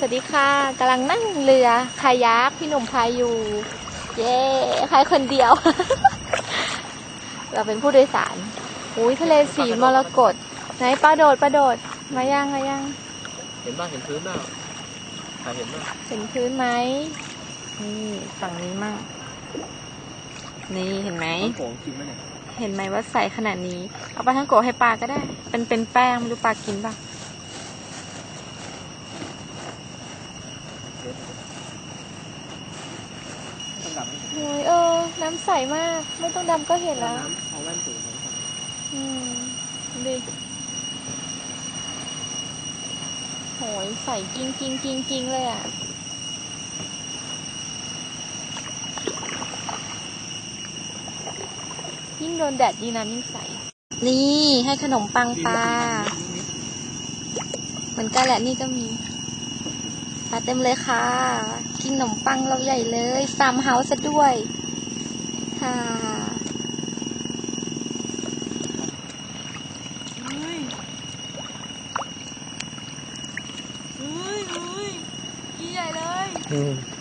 สวัสดีค่ะกำลังนั่งเรือคายักพี่หนุ่มพายอยู่ เย้พายคนเดียว เราเป็นผู้โดยสารอุ้ยทะเลสีมรกตไหนปลาโดดปลาโดดมายังมายังเห็นบ้างเห็นพื้นบ้างใครเห็นบ้างเห็นพื้นไหมนี่ฝั่งนี้มั่งนี่เห็นไหมน้ำโขงจริงไหมเนี่ยเห็นไหมว่าใสขนาดนี้ เอาปลาทั้งโกะให้ปลาก็ได้ เป็นเป็นแป้งไม่รู้ปลากินปะ ต้อง ดำไหมโอ้ยเออ น้ำใสมาก ไม่ต้องดำก็เห็นแล้ว น้ำเอาแว่นสูงนะครับอืมดิโหยใส่กิ้งกิ้งกิ้งกิ้งเลยอะ ยิ่งโดนแดดดีน้ำยิ่งใส นี่ให้ขนมปังปลา เหมือนกันแหละนี่ก็มี ปลาเต็มเลยค่ะ กินขนมปังเราใหญ่เลยฟาร์มเฮาส์ซะด้วย ค่ะเฮ้ยเฮ้ยเฮ้ยกินใหญ่เลยอืม